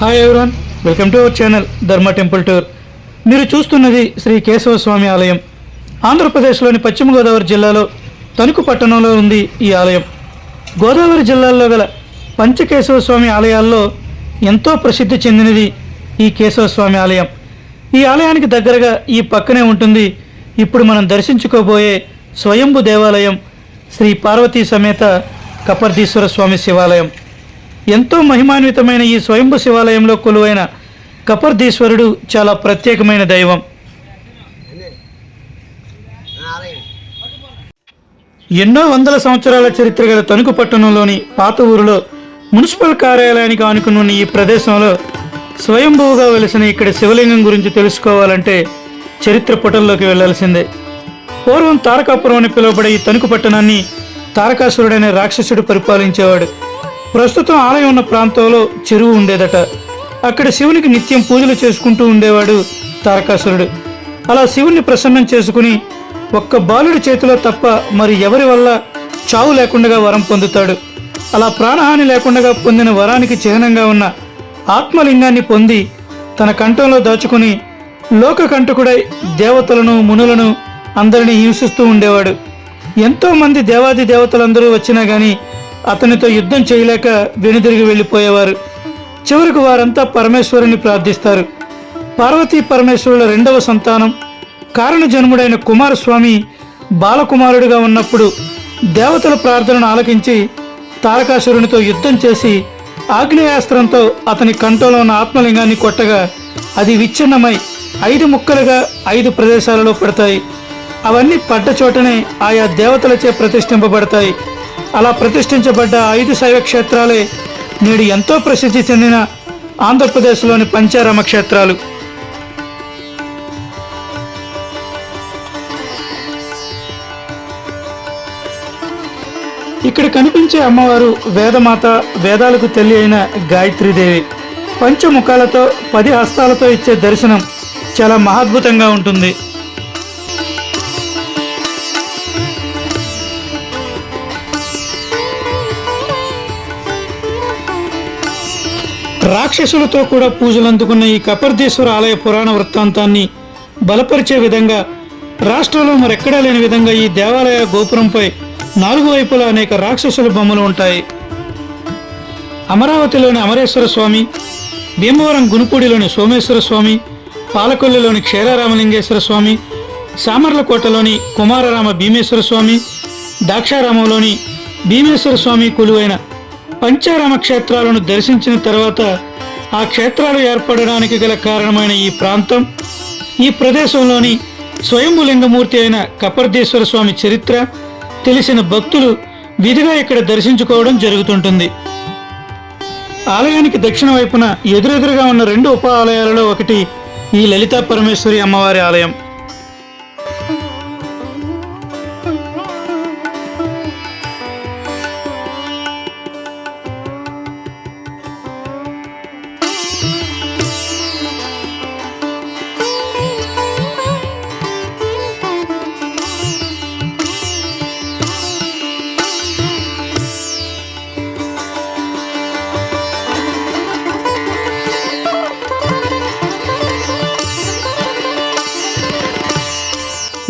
Hi everyone welcome to our channel Dharma temple tour మీరు చూస్తున్నది శ్రీ కేశవ స్వామి ఆలయం. ఆంధ్రప్రదేశ్లోని పశ్చిమ గోదావరి జిల్లాలో తణుకు పట్టణంలో ఉంది ఈ ఆలయం. గోదావరి జిల్లాలో గల పంచకేశవ స్వామి ఆలయాల్లో ఎంతో ప్రసిద్ధి చెందినది ఈ కేశవ స్వామి ఆలయం. ఈ ఆలయానికి దగ్గరగా ఈ పక్కనే ఉంటుంది ఇప్పుడు మనం దర్శించుకోబోయే స్వయంభు దేవాలయం శ్రీ పార్వతీ సమేత కపర్దీశ్వర స్వామి శివాలయం. ఎంతో మహిమాన్వితమైన ఈ స్వయంభు శివాలయంలో కొలువైన కపర్దీశ్వరుడు చాలా ప్రత్యేకమైన దైవం. ఎన్నో వందల సంవత్సరాల చరిత్ర గల తణుకు పట్టణంలోని పాత ఊరిలో మున్సిపల్ కార్యాలయానికి ఆనుకుని ఈ ప్రదేశంలో స్వయంభువుగా వెలిసిన ఇక్కడ శివలింగం గురించి తెలుసుకోవాలంటే చరిత్ర పుటల్లోకి వెళ్ళాల్సిందే. పూర్వం తారకాపురం అని పిలువబడే ఈ తణుకు పట్టణాన్ని తారకాసురుడనే రాక్షసుడు పరిపాలించేవాడు. ప్రస్తుతం ఆలయం ఉన్న ప్రాంతంలో చెరువు ఉండేదట. అక్కడ శివునికి నిత్యం పూజలు చేసుకుంటూ ఉండేవాడు తారకాసురుడు. అలా శివుణ్ణి ప్రసన్నం చేసుకుని ఒక్క బాలుడి చేతిలో తప్ప మరి ఎవరి వల్ల చావు లేకుండా వరం పొందుతాడు? అలా ప్రాణహాని లేకుండా పొందిన వరానికి చిహ్నంగా ఉన్న ఆత్మలింగాన్ని పొంది తన కంఠంలో దాచుకుని లోక లోకకంటకుడై దేవతలను మునులను అందరినీ హింసిస్తూ ఉండేవాడు. ఎంతోమంది దేవాది దేవతలందరూ వచ్చినా కానీ అతనితో యుద్ధం చేయలేక వెనుదిరిగి వెళ్ళిపోయేవారు. చివరికి వారంతా పరమేశ్వరుని ప్రార్థిస్తారు. పార్వతీ పరమేశ్వరుల రెండవ సంతానం కారణ జన్ముడైన కుమారస్వామి బాలకుమారుడిగా ఉన్నప్పుడు దేవతల ప్రార్థనను ఆలకించి తారకాసురునితో యుద్ధం చేసి ఆగ్నేయాస్త్రంతో అతని కంఠంలో ఉన్న ఆత్మలింగాన్ని కొట్టగా అది విచ్ఛిన్నమై ఐదు ముక్కలుగా ఐదు ప్రదేశాలలో పడతాయి. అవన్నీ పడ్డ చోటనే ఆయా దేవతలచే ప్రతిష్ఠింపబడతాయి. అలా ప్రతిష్ఠించబడ్డ ఐదు శైవ క్షేత్రాలే నేడు ఎంతో ప్రసిద్ధి చెందిన ఆంధ్రప్రదేశ్లోని పంచారామ క్షేత్రాలు. ఇక్కడ కనిపించే అమ్మవారు వేదమాత వేదాలకు తల్లి అయిన గాయత్రీదేవి. పంచముఖాలతో పది హస్తాలతో ఇచ్చే దర్శనం చాలా మహాద్భుతంగా ఉంటుంది. రాక్షసులతో కూడా పూజలు అందుకున్న ఈ కపర్దీశ్వర ఆలయ పురాణ వృత్తాంతాన్ని బలపరిచే విధంగా రాష్ట్రంలో మరెక్కడా లేని విధంగా ఈ దేవాలయ గోపురంపై నాలుగు వైపులా అనేక రాక్షసుల బొమ్మలు ఉంటాయి. అమరావతిలోని అమరేశ్వర స్వామి భీమవరం గునుపూడిలోని సోమేశ్వర స్వామి పాలకొల్లులోని క్షీరారామలింగేశ్వర స్వామి సామర్లకోటలోని కుమారరామ భీమేశ్వర స్వామి దాక్షారామంలోని భీమేశ్వర స్వామి కొలువైన పంచారామ క్షేత్రాలను దర్శించిన తర్వాత ఆ క్షేత్రాలు ఏర్పడడానికి గల కారణమైన ఈ ప్రాంతం ఈ ప్రదేశంలోని స్వయంభులింగమూర్తి అయిన కపర్దేశ్వర స్వామి చరిత్ర తెలిసిన భక్తులు విధిగా ఇక్కడ దర్శించుకోవడం జరుగుతుంటుంది. ఆలయానికి దక్షిణ వైపున ఎదురెదురుగా ఉన్న రెండు ఉప ఆలయాలలో ఒకటి ఈ లలితా పరమేశ్వరి అమ్మవారి ఆలయం.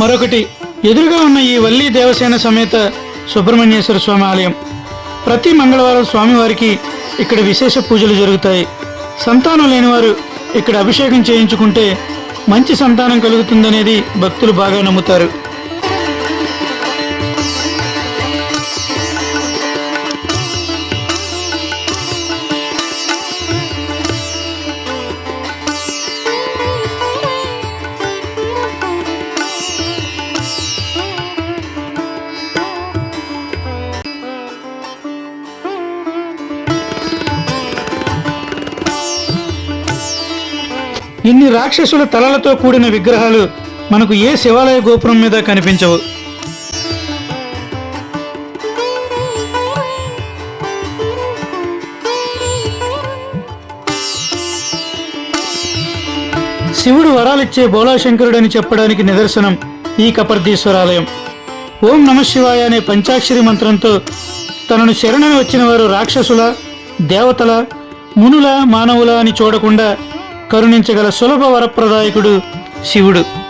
మరొకటి ఎదురుగా ఉన్న ఈ వల్లి దేవసేన సమేత సుబ్రహ్మణ్యేశ్వర స్వామి ఆలయం. ప్రతి మంగళవారం స్వామివారికి ఇక్కడ విశేష పూజలు జరుగుతాయి. సంతానం లేనివారు ఇక్కడ అభిషేకం చేయించుకుంటే మంచి సంతానం కలుగుతుందనేది భక్తులు బాగా నమ్ముతారు. ఇన్ని రాక్షసుల తలలతో కూడిన విగ్రహాలు మనకు ఏ శివాలయ గోపురం మీద కనిపించవు. శివుడు వరాలిచ్చే బోళాశంకరుడని చెప్పడానికి నిదర్శనం ఈ కపర్దీశ్వరాలయం. ఓం నమ శివాయ అనే పంచాక్షరి మంత్రంతో తనను శరణని వచ్చిన వారు రాక్షసుల దేవతల మునుల మానవుల అని చూడకుండా కరుణించగల సులభ వరప్రదాయకుడు శివుడు.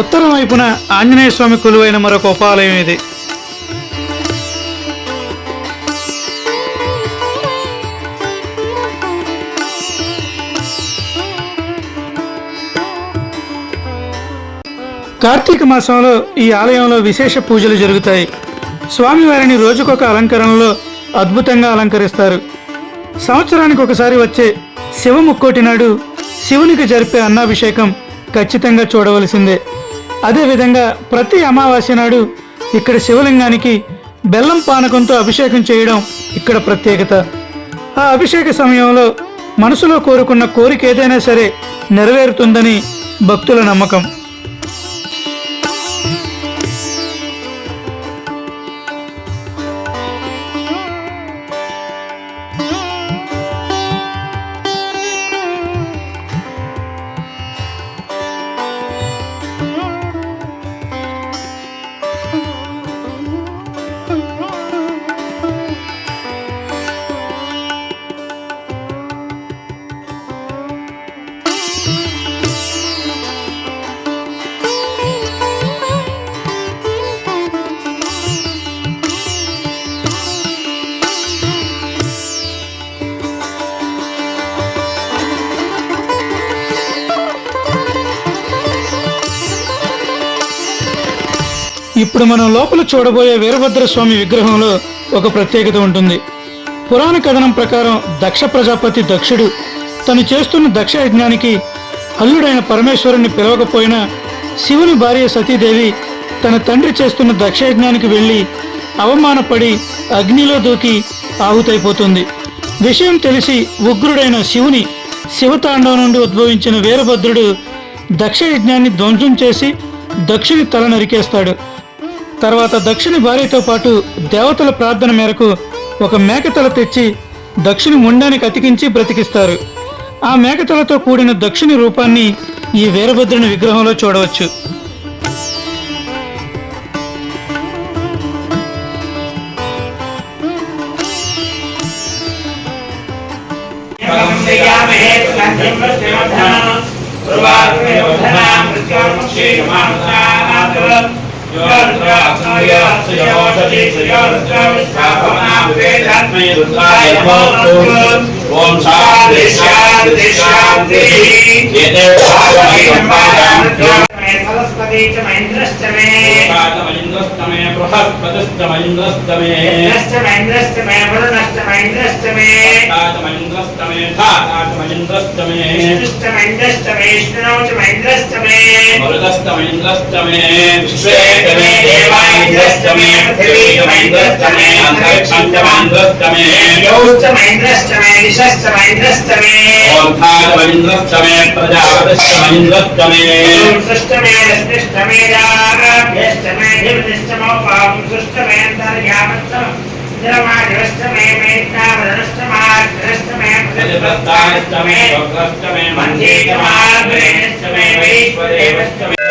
ఉత్తరం వైపున ఆంజనేయ స్వామి కొలువైన మరొక ఉపాలయం ఇది. కార్తీక మాసంలో ఈ ఆలయంలో విశేష పూజలు జరుగుతాయి. స్వామివారిని రోజుకొక అలంకరణలో అద్భుతంగా అలంకరిస్తారు. సంవత్సరానికి ఒకసారి వచ్చే శివ ముక్కోటి నాడు శివునికి జరిపే అన్నాభిషేకం ఖచ్చితంగా చూడవలసిందే. అదేవిధంగా ప్రతి అమావాస్య నాడు ఇక్కడ శివలింగానికి బెల్లం పానకంతో అభిషేకం చేయడం ఇక్కడ ప్రత్యేకత. ఆ అభిషేక సమయంలో మనసులో కోరుకున్న కోరిక ఏదైనా సరే నెరవేరుతుందని భక్తుల నమ్మకం. ఇప్పుడు మనం లోపల చూడబోయే వీరభద్ర స్వామి విగ్రహంలో ఒక ప్రత్యేకత ఉంటుంది. పురాణ కథనం ప్రకారం దక్ష ప్రజాపతి దక్షుడు తను చేస్తున్న దక్ష యజ్ఞానికి అల్లుడైన పరమేశ్వరుని పిలవకపోయినా శివుని భార్య సతీదేవి తన తండ్రి చేస్తున్న దక్ష యజ్ఞానికి వెళ్ళి అవమానపడి అగ్నిలో దూకి ఆహుతైపోతుంది. విషయం తెలిసి ఉగ్రుడైన శివుని శివతాండవం నుండి ఉద్భవించిన వీరభద్రుడు దక్ష యజ్ఞాన్ని ధ్వంసం చేసి దక్షుని తల నరికేస్తాడు. తర్వాత దక్షిణి భార్యతో పాటు దేవతల ప్రార్థన మేరకు ఒక మేకతల తెచ్చి దక్షిణి ముండానికి అతికించి బ్రతికిస్తారు. ఆ మేకతలతో కూడిన దక్షిణి రూపాన్ని ఈ వీరభద్రుని విగ్రహంలో చూడవచ్చు. ఓం శాంతి శాంతి శాంతి సరస్వతి చ మహేంద్రశ్చ మే स्तमैन्द्रस्तमे स्तमैन्द्रस्तमे वरुणस्तमैन्द्रस्तमे तातमैन्द्रस्तमे धातातमैन्द्रस्तमे स्तमैन्द्रस्तमेष्णोचमैन्द्रस्तमे मरुदस्तमैन्द्रस्तमे विश्वेतमे देवाइन्द्रस्तमे पृथिवीयमैन्द्रस्तमे अन्तरिक्षन्तमान्द्रस्तमे यौश्चमैन्द्रस्तमे निशश्चमैन्द्रस्तमे ओन्धातमैन्द्रस्तमे मयन्तर्यावत्सम द्रवाणश्चमे मेत्तावरणश्चमाग्रश्चमे प्रतिप्रस्तानश्चमे भग्रश्चमे मन्देतमाग्रेणश्चमे वैश्वदेवश्चमे